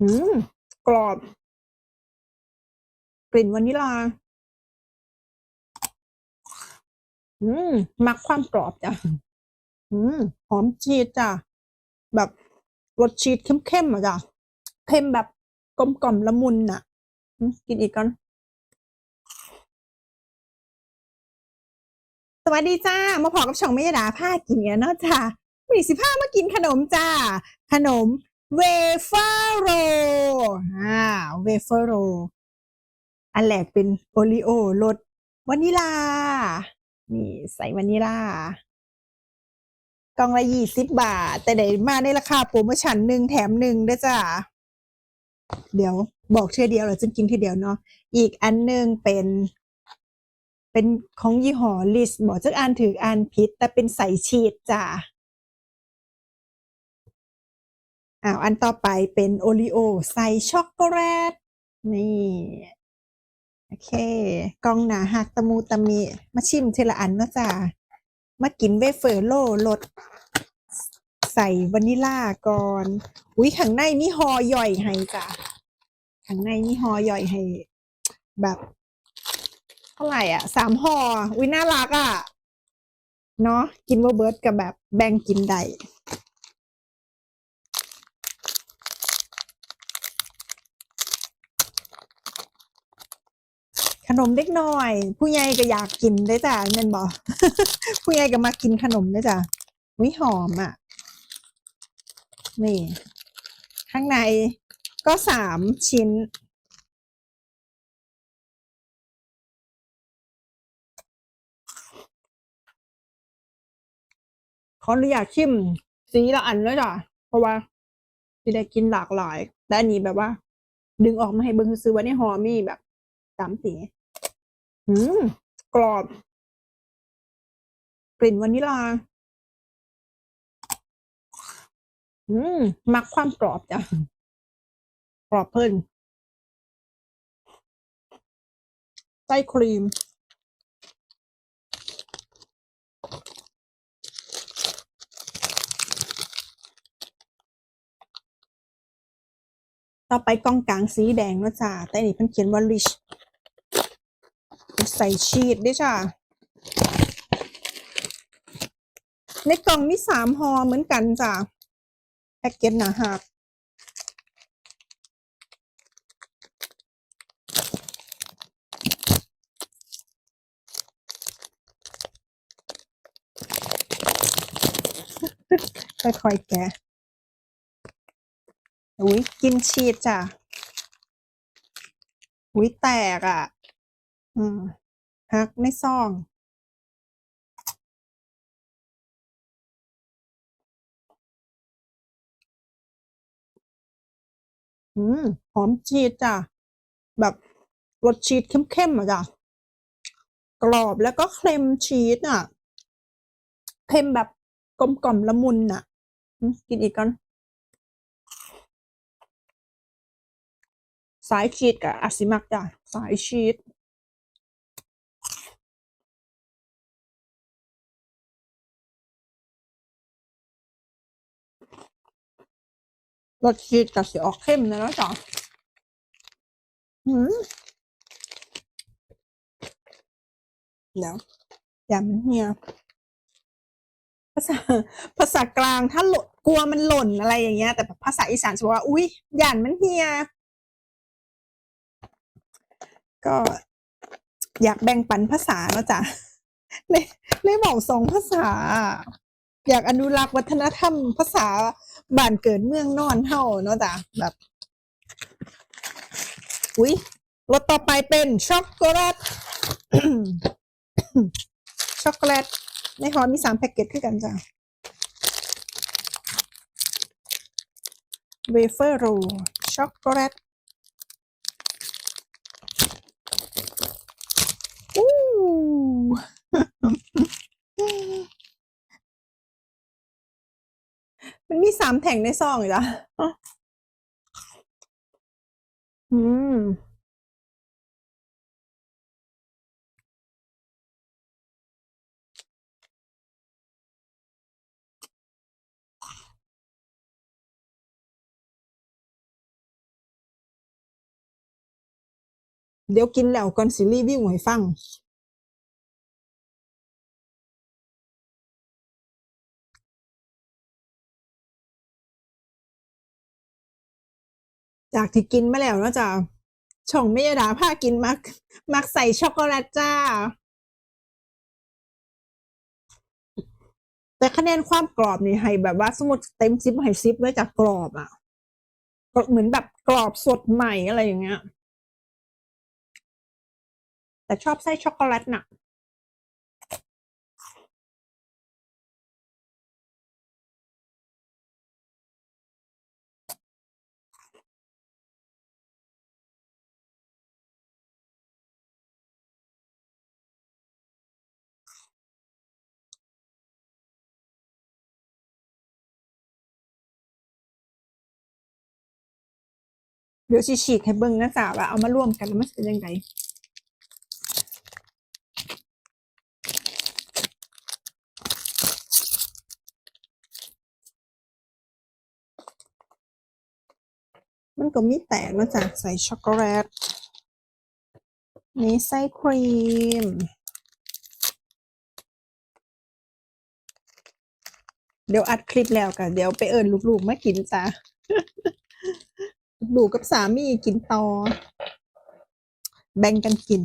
อืมกรอบ กลิ่นวานิลา อืม มักความกรอบจ้ะ อืม หอมชีสจ้ะ แบบรสชีสเข้มๆอะจ้ะ เค็มแบบกลมกล่อมละมุนน่ะ กินอีกก่อนสวัสดีจ้า มาพอกับช่องไม่ยดาผ้ากินเนี่ยเนาะจ้าวันนี้สิผ้ามากินขนมจ้า ขนม เวเฟอโรอ่าเวเฟอโรอันแรกเป็นโอริโอรสวานิลา นี่ใส่วานิลากล่องละยี่สิบบาท แต่ได้มาในราคาโปรโมชั่นหนึ่งแถมหนึ่งด้วยจ้าเดี๋ยวบอกเชื่อเดียวเราจะกินทีเดียวเนาะอีกอันหนึ่งเป็น เป็นของยี่ห้อลิสบอกจักอ่านถืออ่านผิดแต่เป็นใส่ชีสจ้า อ้าวอันต่อไปเป็นโอริโอใส่ช็อกโกแลตนี่ โอเคกล่องหนาหักตะมูตะมีมาชิมทีละอันนาะจ้ามากินเวเฟอร์โลรสใส่วานิลาก่อนอุ้ยข้างในมีฮอย่อยให้จ้ะข้างในมีฮอย่อยให้ แบบเท่าไหร่อะสามห่ออุ้ยน่ารักอะเนาะกินว่าเบิร์ดกับแบบแบ่งกินได้ ขนมเล็กน้อย ผู้ใหญ่ก็อยากกินได้จ้ะเงินบอกผู้ใหญ่ก็มากินขนมได้จ้ะวิหอมอะ นี่ ข้างในก็สามชิ้น ขออนุญาตชิมสีละอันเลยจ้ะเพราะว่าจะได้กินหลากหลายแต่อันนี้แบบว่า ดึงออกมาให้เบิ่งซื้อๆว่าในหอมีแบบสามสี อืมกรอบ กลิ่นวานิลา อืม มักความกรอบจ้ะ กรอบเพิ่นไส้ครีม ต่อไปกล่องกลางสีแดงนะจ้าแต่นนี่เพิ่นเขียนว่า rich ใส่ชีสด้วยจ้าในกล่องมีสามห่อเหมือนกันจ้าแพ็กเกจหนาหักค่อยๆแกะอุ้ยกินชีสจ้ะอุ้ยแตกอะ อืมหักในซอง อืม หอมชีสจ้ะ แบบรสชีสเข้มๆอะจ้ะ กรอบแล้วก็เค็มชีสอะ เค็มแบบกลมกล่อมละมุนอะอกินอีกก่อนสายชีสกับอาซิมักจ้ะ สายชีส รสชีสกับสีออกเข้มนะเนาะจ้ะอืมเดี๋ยวอย่ามันเหี่ยภาษาภาษากลางถ้าหล่นกลัวมันหล่นอะไรอย่างเงี้ย แต่ภาษาอีสานจะบอกว่า อุ๊ยหย่านมันเหี่ยก็อยากแบ่งปันภาษาเนาะจ้ะเลยเลยบอกสองภาษา อยากอนุรักษ์วัฒนธรรมภาษา บ้านเกิดเมืองนอนเฮาเนาะจ้ะแบบ อุ้ยรสต่อไปเป็นช็อกโกแลตช็อกโกแลตในหอมีสามแพ็กเกจด้วยกันจ้ะเวเฟอร์โรช็อกโกแลตามแผงได้ซองจ้ะอืมเดี๋ยวกินแล้วก่อนสิรีวิวให้ฟัง จากที่กินมาแล้วเนาะจ้ะช่องเมยดาพากินมัก มักใส่ช็อกโกแลตจ้า แต่คะแนนความกรอบนี่ให้แบบว่าสมมติเต็มซิปให้ซิปไว้จากกรอบอะก็เหมือนแบบกรอบสดใหม่อะไรอย่างเงี้ย แต่ชอบไส้ช็อกโกแลตน่ะ เดี๋ยวสิฉีกให้เบิ่งนะจ๊ะว่าเอามาร่วมกันแล้วมันจะเป็นยังไงมันก็มีแตกมาจากใส่ช็อกโกแลตนี่ไส้ครีม เดี๋ยวอัดคลิปแล้วกันเดี๋ยวไปเอิญลูกๆมากินจ้ะ ลูกับสามีกินต่อ แบ่งกันกิน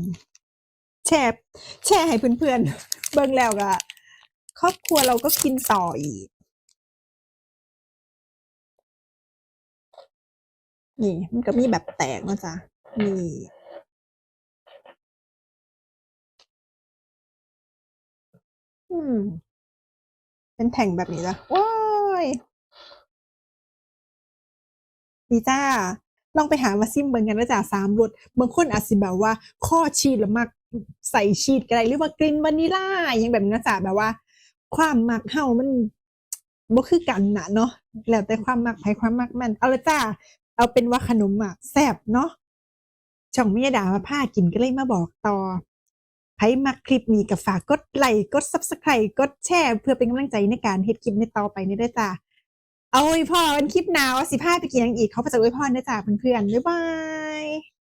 แชร์แชร์ให้เพื่อนๆ เบิ่งแล้วก็ครอบครัวเราก็กินต่ออีก นี่ มันก็มีแบบแตกนะจ๊ะนี่อืม เป็นแผงแบบนี้ละว้าย ดีจ้าลองไปหามาซิมเบิ่งกันนะจ๊ะสามรสบางคนอาจสิแบบว่า ข้อชีสล้วมักใส่ชีสก็ได้หรือว่ากลิ่นวานิลลาอย่างแบบนี้นะจ๊ะแบบว่า ความมักเฮามันบ่คือกันนะเนาะแล้วแต่ความมักไผความมักมัน เอาละจ้าเอาเป็นว่าขนมอะแซ่บเนาะช่องเมียดามาพากินก็เลยมาบอกต่อใครมักคลิปนี้ก็ฝากกดไลค์กด Subscribe กดแชร์ เพื่อเป็นกำลังใจในการเฮ็ดคลิปในต่อไปนี้ด้วยจ้า เอาไว้พอวันคลิปหนาวสิพาไปกินอย่างอีกเขาประจะไว้พรด้วยจ้าเพื่อนๆบ๊ายบาย